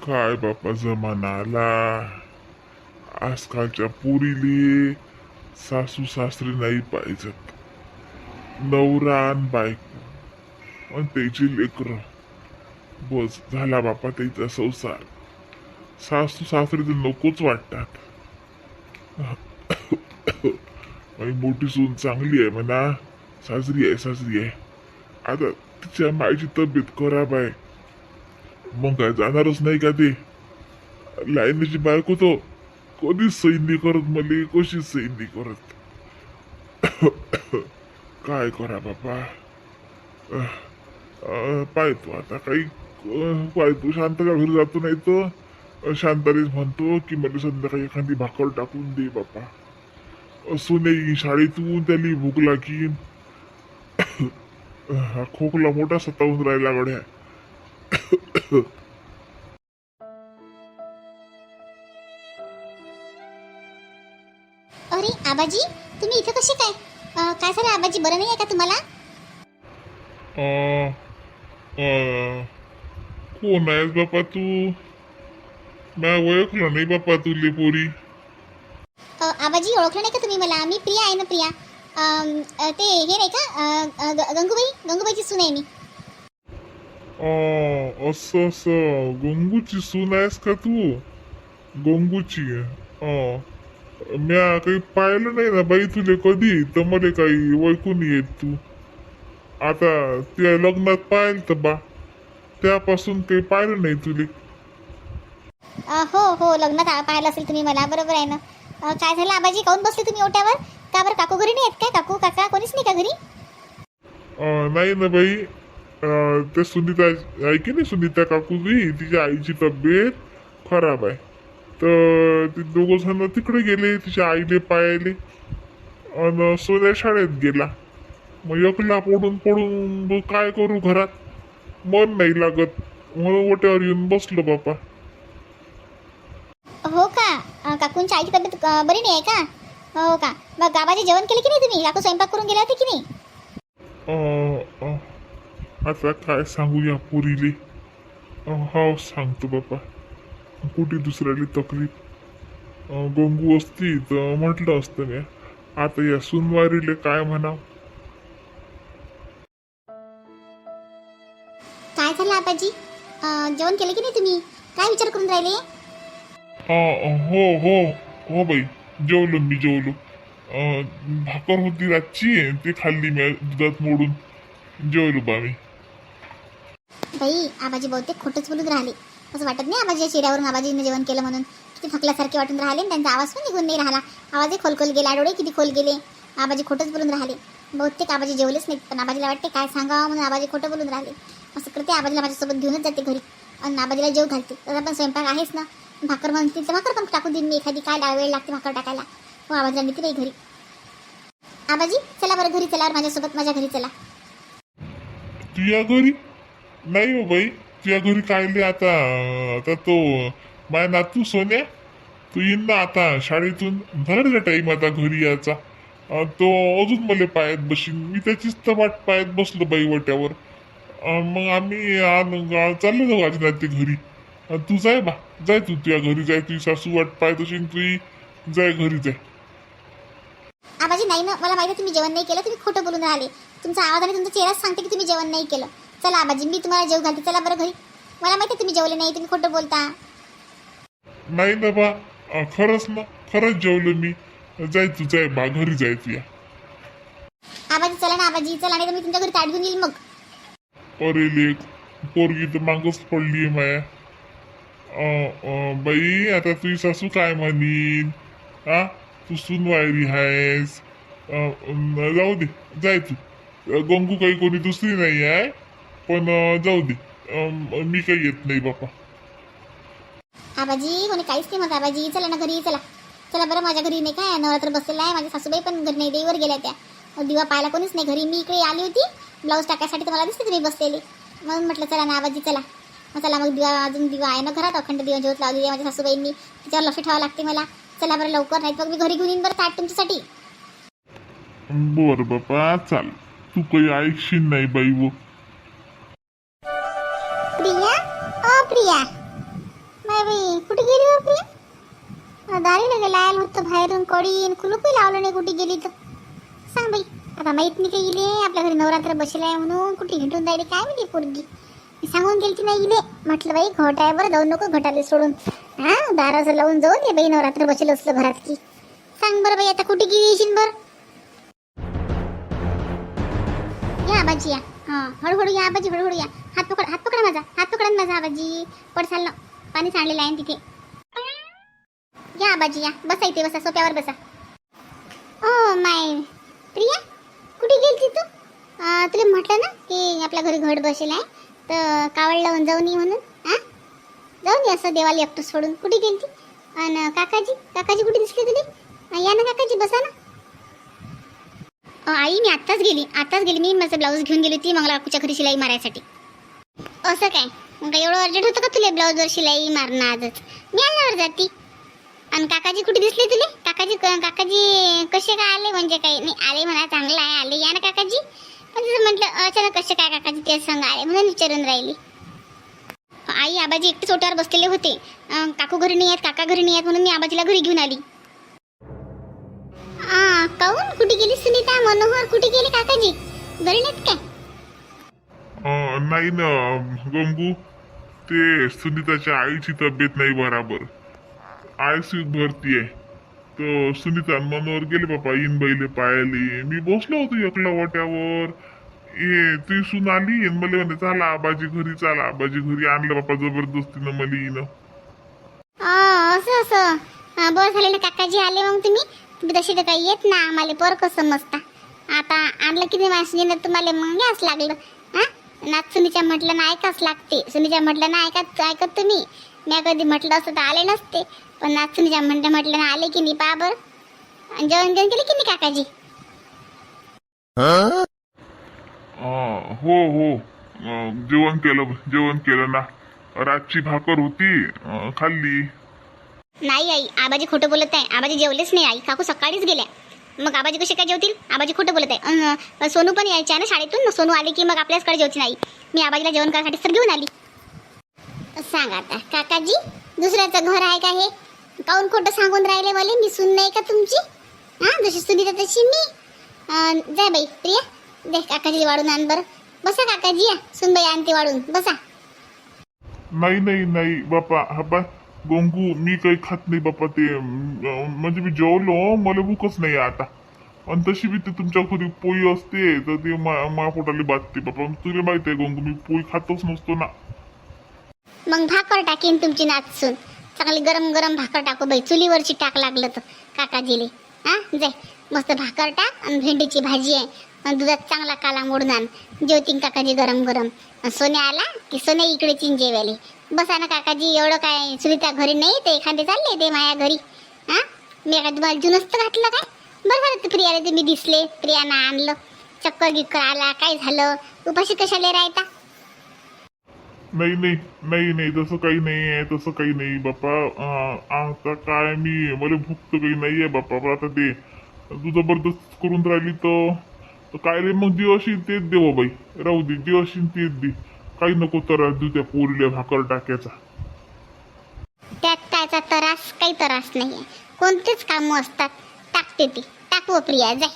काय बाप्पा जमानाला आजकालच्या पुरीले सासू सासरे नाही पाहिजेत नवरा आणि बायको आणि त्याची लेकर बस झाला बापा त्याचा संसार सासू सासरे तर नकोच वाटतात आणि मोठी सून चांगली आहे म्हणा सासरी आहे सासरी आहे आता तिच्या मायची तब्येत खराब आहे. मग काय जाणारच नाही का ते? लाईनीची बायको तो कधीच सैन करत मले कशीच सैन करत? काय करा बाबा पाय तू आता काही पाय तू शांताच्या घरी जातो नाही तर? शांतारीच म्हणतो की मला संध्याकाळी एखादी भाकर टाकून दे बापा. असू नाही शाळेतून त्याली भूक लागीन. हा खोकला मोठा सतावून राहिला गड्या. अरे आबाजी तुम्ही इथं कसे काय? अं, काय झालं आबाजी बरं नाही आहे का तुम्हाला? अं, अं, कोण आहेस बापा तू? म्या ओळखलं नाही बापा तुले पोरी. अं, आबाजी ओळखलं नाही का तुम्ही मला? मी प्रिया आहे ना प्रिया. ते हे नाही का? गंगूबाई? गंगूबाईची सून आहे मी. अं, असं असं. गंगूची सून आहेस का तू? गंगूची अं, म्या काही पाहिलं नाही ना बाई तुले कधी? तर मला काही ओळखून येत तू. आता त्या लग्नात पाहिलं तर बा. त्यापासून काही पाहिलं नाही तुले. अं, हो हो लग्नात आ- पाहिलं असेल तुम्ही मला. बरोबर आहे ना. अं, काय झालं? आबाजी काऊन बसले तुम्ही ओट्यावर? का बरं काकू घरी नाही आहेत काय? काकू काका कोणीच नाही का घरी? अं, नाही ना बाई. अं, ते सुनीता आहे की नाही सुनीता काकूजी? तिच्या आईची तब्येत खराब आहे. तर ते दोघं जण तिकडे गेले तिच्या आईले पायाले. आणि सोन्या शाळेत गेला. मग एकला पडून पडून काय करू घरात? मन नाही लागत. म्हणून ओट्यावर येऊन बसलो बापा. हो का? अं, काकूंची आईची तब्येत अं, बरी नाही आहे का? हो का? मग गावाचे जेवण केले की नाही तुम्ही? काकू स्वयंपाक करून गेले होते की नाही? अं, अं, आता काय सांगू या पुरीले? अं, हो सांगतो बापा. कुठे दुसऱ्याली तकलीफ? अं, गंगू असती तर म्हटलं असतं मी आता या सुनवारीले काय म्हणाव? काय झालं आबाजी? अं, जेवण केले की नाही तुम्ही? काय विचार करून राहिले? अं, हो हो हो बाई. जेवलो मी जेवलो. भाकर होती रातची ते खाल्ली मी दुधात मोडून. जेवलो बा मी. बाई आबाजी बहुतेक खोटंच बोलून राहिले. असं वाटत नाही आबाजी चेहऱ्यावरून आबाजीने जेवण केलं म्हणून. किती थकल्यासारखे वाटून राहिले त्यांचा आवाज पण निघून नाही राहिला. आवाजही खोलखोल गेला डोळे किती खोल गेले. आबाजी खोटंच बोलून राहिले. बहुतेक आबाजी जेवलेच नाहीत पण आबाजीला वाटते काय सांगावं म्हणून आबाजी खोटं बोलून राहिले. असं करते आबाजीला माझ्यासोबत घेऊनच जाते घरी. आणि आबाजीला जेव घालते. तर पण स्वयंपाक आहेच ना. भाकर म्हणतील तर भाकर पण टाकून देईन मी. एखादी काय डाळ वेळ लागते भाकर टाकायला. हो आबाजीला नेते बाई घरी. आबाजी चला बरं घरी चला माझ्यासोबत माझ्या घरी चला. तुझ्या घरी? नाही हो बाई तुझ्या घरी कायले आता? आता तो माझ्या नातू सोन्या तू येईन ना आता शाळेतून. झालं टाईम आता घरी यायचा. अं, तो अजून मला पायात बसीन मी त्याचीच तर वाट पायात बसलो बाई वाट्यावर अं, मग आम्ही आन- आ- चाललो जाऊ आजी नाते घरी. अं, तू जाय बा. जाय तू तुझ्या घरी जाय तुझी सासू वाट पाहत असेल तुझी जाय घरी जाय. आबाजी नाही ना मला माहिती आहे तुम्ही जेवण नाही केलं तुम्ही खोटं बोलून राहिले. तुमचा आवाज आणि तुमचा चेहराच सांगते की तुम्ही जेवण नाही केलं. चला आबाजी मी तुम्हाला जेव घालते. चला बरं घरी. मला माहिती आहे तुम्ही जेवले नाही तुम्ही खोटं बोलता. नाही ना बा अं, खरंच ना खरंच जेवलो मी. जाय तू जाय बा घरी जाय तुया आबाजी चला ना आबाजी चला नाही तर मी तुमच्या घरी ताट घेऊन येईल मग. अरे लेख पोरगी तर मागच पडली माया. अ अं, बाई आता तुझी सासू काय म्हणीन? हा? तू सुनवायरी आहेस जाऊ दे जाय तू. गंगू काही कोणी दुसरी नाही आहे पण जाऊ दे. मी काही येत नाही बापा. आबाजी कोणी काहीच नाही म्हणत आबाजी. चला ना घरी चला. चला बरं माझ्या घरी नाही काय? नवरात्र बसलेला आहे. माझ्या सासूबाई पण घरी नाही देवीवर गेल्या त्या. अहो, दिवा पाहायला कोणीच नाही. घरी मी इकडे आली होती. ब्लाऊज टाकायसाठी तुम्हाला दिसते तुम्ही बसलेली. म्हणून म्हटलं चला ना आबाजी चला. चला मग दिवा अजून दिवा आहे ना घरात? अखंड दिवा ज्योत लावलेली आहे माझ्या सासूबाईंनी. तिच्यावर लक्ष ठेवावं लागते मला. चला बरं लवकर. नाही मग मी घरी घेऊन येईन बरं ताट तुमच्यासाठी. बर बापा चाल. तू काही ऐकशील नाही बाई वो. प्रिया? नाही बाई कुठे गेली हो प्रिया? दारीला गेला आयल होतं बाहेरून कडी कुलूपही लावलं नाही कुठे गेली तर. सांग बाई. आता माहीत नाही का गेली आपल्या घरी नवरात्र बसले आहे म्हणून कुठे हिंडून राहिली? काय माहिती पोरगी? सांगून गेली की नाही गेले म्हटलं बाई घोट आहे जाऊ नको घोटाले सोडून. हा दाराचं लावून जाऊ दे बाई नवरात्र बसेल असलं घरात की सांग बरं बाई आता कुठे गेली येशील बर? या आबाजी या. हा हळूहळू या आबाजी हळूहळू या. हात पकड हात पकडा माझा हात पकडा माझा आबाजी. पडसाल ना. पाणी सांडलेलं आहे तिथे. या आबाजी या. बसा इथे बसा सोप्यावर बसा. ओ माय प्रिया कुठे गेली तू? तुला म्हटलं ना की आपल्या घरी घट बसेल आहे. तर कावड लावून जाऊन ये म्हणून हां? जाऊन ये असं देवाला एकटं सोडून. कुठे गेली आणि काकाजी? काकाजी कुठे दिसले तुले? या ना काकाजी बसा ना. आई मी आत्ताच गेली. आत्ताच गेली. मी माझं ब्लाऊज घेऊन गेली होती मंगला काकूच्या घरी शिलाई मारायसाठी. असं काय? मग काय एवढं अर्जंट होतं का तुला ब्लाऊजवर शिलाई मारणं आजच? मी आल्यावर जाती. आणि काकाजी कुठे दिसले तुले? काकाजी काकाजी कसे काय आले? म्हणजे काही नाही आले म्हणा चांगलं आहे. आले. या ना काकाजी. पण तिथं म्हटलं अचानक कसे काय काकाजी ते संग. आले म्हणून विचारून राहिली. आई आबाजी एकटेच ओट्यावर बसलेले होते. अं, काकू घरी नाही आहेत काका घरी नाही आहेत म्हणून मी आबाजीला घरी घेऊन आली. आ, काहून कुठे गेली सुनीता? मनोहर कुठे गेले काकाजी? घरी नाहीत काय? अं, नाही ना गंगू. ते सुनीताच्या आईची तब्येत नाही बराबर. आयसीयूत भरती आहे तर सुनीता आणि गेले बापा इन बैले पायाले मी बसलो होतो एकला वाट्यावर ए ती सून आली आणि मला म्हणे चला आबाजी घरी चला आबाजी घरी. आणलं बापा जबरदस्तीनं मला येणं आ, असं असं. हा, बरं झालं ना काकाजी आले मग तुम्ही? तुम्ही तशी तर काही येत ना आम्हाला बरं कसं समजता. आता आणलं किती नाही माझ्या तुम्हाला मग याच लागलं. हा नाच सुनीच्या म्हटलं ना ऐकाच लागते. सुनीच्या म्हटलं ना ऐकत ऐकत तुम्ही? मी कधी म्हटलं असतं तर आले नसते. पण नाच सुनीच्या म्हटलं म्हटलं ना आले की नाही पा बरं आणि जेवण जेवण केलं की नाही काकाजी? अं, हो हो अं, जेवण केलं जेवण केलं ना. रातची भाकर होती अं, खाल्ली. नाही आई आबाजी खोटं बोलत आहे. आबाजी जेवलेच नाही आई. काकू सकाळीच गेल्या. मग आबाजी कसे काय जेवतील? आबाजी खोटं बोलत आहे. अन, सोनू पण यायची आहे ना शाळेतून. मग सोनू आली की मग आपल्याचकडे जेवची नाही मी आबाजीला जेवण करायसाठी तर घेऊन आली. सांग आता. काकाजी दुसऱ्याचं घर आहे का हे? काऊन खोटं सांगून राहिले मला मी सुन नाही का तुमची? हा जशी सुनीता तशी मी. अन, जा बाई प्रिया. दे काकाजी वाढून आण बरं. बसा काकाजी या. सुनबाई आणते वाढून. बसा. नाही नाही नाही बापा. हा गोंगू मी काही खात नाही बापा. ते अं, म्हणजे मी जेवलो मला भूकच नाही आता. आणि तशी बी ते तुमच्या घरी पोळी असते तर ते मा- मा पोटाला बाधते बापा. तुला माहिती आहे गोंगू मी पोळी खातच नसतो ना. मग भाकर टाकीन तुमची नाचून चांगली गरम गरम भाकर टाकू बाई. चुलीवरची टाक लागलं तर. काकाजीले. हा? जाय. मस्त भाकर टाक आणि भेंडीची भाजी आहे. आणि दुधात चांगला काला मोडून आण. जेवतीन काकाजी गरम गरम. आणि सोन्या आला की सोन्या इकडे चिन जेवायले. बसा ना काकाजी एवढं काय सुनीता घरी नाही ते एखादे चालले ते माया घरी. हा? मी एखादं तुम्हाला जुनच तर घातलं काय? बरं झालं ते प्रियाला तुम्ही दिसले. प्रियानं आणलं. चक्कर गिक्कर आला काय झालं? उपाशी कशाला राहता? नाही नाही नाही नाही तसं काही नाही आहे तसं काही नाही बाप्पा आता काय मी मला भूक तर काही नाही आहे बाप्पा पण आता ते तू जबरदस्त करून राहिली तर काय रे मग जी अशी तेच दे बाई राहू दे जी अशी तेच दे. काही नको तर देऊ त्या पोरीला भाकर टाक्याचा. त्यात त्याचा त्रास काही त्रास नाही कोणतेच कामं असतात टाकते ती. टाकू प्रिया जाय.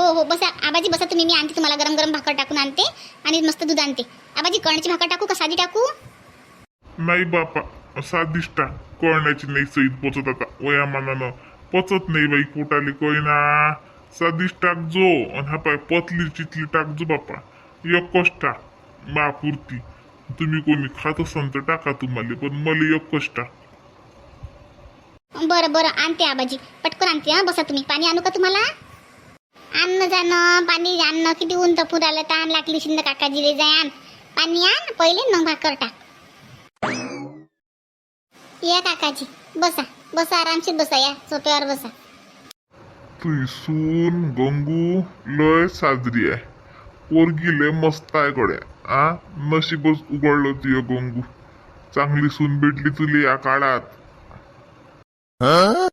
हो हो बसा. आबाजी बसा तुम्ही. मी आणते तुम्हाला. गरम गरम भाकर टाकून आणते आणि मस्त दूध आणते. आबाजी कळण्याची भाकर टाकू का? साधी टाकू? नाही बापा टाक कळण्याची नाही सईद पोचत आता. वयामानानं पचत नाही बाई पोटाले कोयना साधीच टाक जो. आणि हा पाय पतली चितली टाक जो बापा. एकच टाक मापुरती तुम्ही कोणी खात असाल तर टाका तुम्हाला पण मला एकच टाक बरं बरं. आणते आबाजी. पटकन आणते हा. बसा तुम्ही. पाणी आणू का तुम्हाला? अन्न जाणं पाणी आणणं किती ऊन तर पुरालं ताण लागली शिंद काकाजीले जाय आण पाणी आण पहिले मग भाकर टाक. या काकाजी बसा बसा आरामशीर बसा या सोप्यावर बसा. तुझी सून गंगू लय साजरी आहे. पोरगी लय मस्त आहे गड्या. आ नशीबच उघडलं तुझ्या गंगू. चांगली सून भेटली तुला या काळात. हो?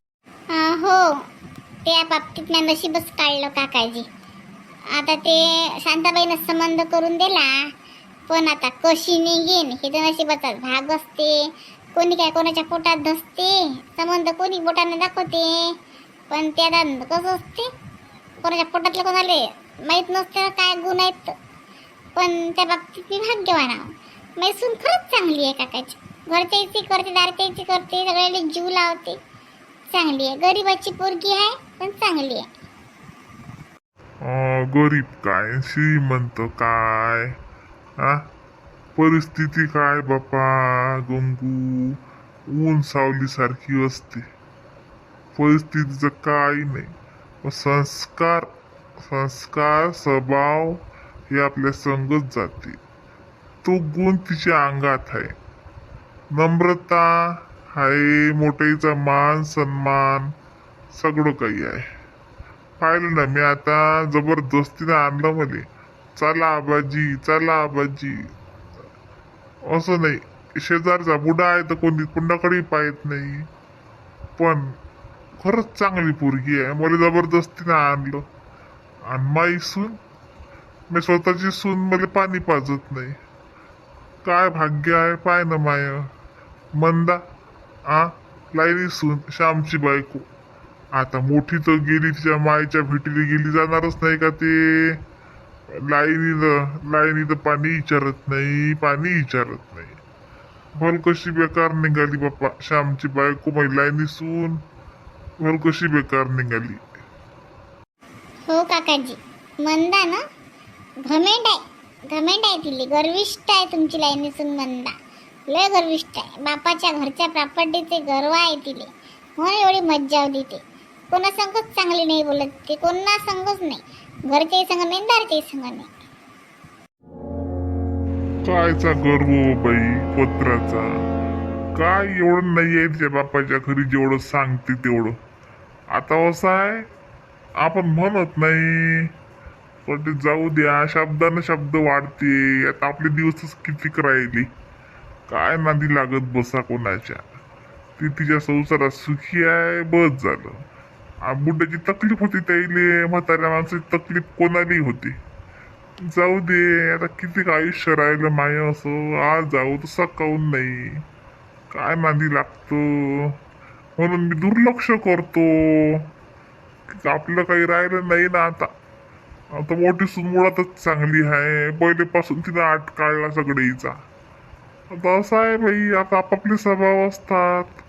त्या बाबतीत मी नशीबच काढलं काकाजी. आता ते शांताबाईनं संबंध करून दिला पण आता कशी निघेन? हे तर नशिबाचा भाग असते. कोणी काय कोणाच्या पोटात धसते? संबंध कोणी बोटाने दाखवते? पण ते आता कसं असते? कोणाच्या पोटातलं कोणाले माहीत नसते काय गुण आहेत. पण त्या बाबतीत मी भाग्यवान ना मैसून खरंच चांगली आहे काकाची घरच्याची करते दारच्याची करते सगळ्याला जीव लावते. चांगली आहे. गरीबाची पोरगी आहे पण चांगली आहे. अं, गरीब काय? श्रीमंत काय? परिस्थिती काय बापा? गंगू? ऊन सावलीसारखी असते. परिस्थितीचं काही नाही. पण संस्कार संस्कार स्वभाव हे आपल्या संगत जाते. तो गुण तिच्या अंगात आहे. नम्रता हाय मोठईचा मान सन्मान सगळं काही आहे. पाहिलं ना मी आता जबरदस्तीनं आणलं मध्ये चला आबाजी चला आबाजी. असं नाही. शेजारचा बुडा आहे तर कोणी कुणाकडे पाहत नाही. पण खरंच चांगली पोरगी आहे. मला जबरदस्तीनं आणलं. आणि माई सून? मी स्वतःची सून मला पाणी पाजत नाही. काय भाग्य आहे पाय ना माय. मंदा? आ लाईनी सून श्यामची बायको. आता मोठी तर गेली तिच्या मायच्या भेटीला गेली जाणारच नाही का ते? लाईनीनं लाईनीचं पाणी विचारत नाही पाणी विचारत नाही. भल कशी बेकार निघाली बाप्पा श्यामची बायको मग लाईनी सून. भल कशी बेकार निघाली. हो काकाजी मंदा ना? घमेंड आहे घमेंड आहे तिले गर्विष्ट आहे तुमची लाईनीसून मंदा. लय गर्विष्ट आहे. बापाच्या घरच्या प्रॉपर्टीचे गर्व आहे तिले. म्हणून एवढी मज्जा होती ते. कोणा संगच चांगली नाही बोलत ते. कोणा संगच नाही. घरच्याही संग नाही दारच्याही संग नाही. कायचा गर्व हो बाई पत्राचा? काय एवढं नाही आहे तिच्या बापाच्या घरी जेवढं सांगते तेवढं. आता असं आहे आपण म्हणत नाही. पण ते जाऊ द्या शब्दानं शब्द वाढते. आता आपले दिवसच कितीक राहिली. काय नादी लागत बसा कोणाच्या? ती तिच्या संसारात सुखी आहे बस झालं. आ, बुड्याची तकलीफ होती त्याईले म्हाताऱ्या माणसाची तकलीफ कोणालाही होती. जाऊ दे आता किती आयुष्य राहिलं माय असं? आज जाऊ तर काऊन नाही. काय नांदी लागतो? म्हणून मी दुर्लक्ष करतो. आपलं काही राहिलं नाही ना आता. आता मोठी सून मुळातच चांगली आहे. पहिलेपासून तिनं आट काढला सगळे हिचा आता आहे भाई आता आपापले स्वभाव असतात.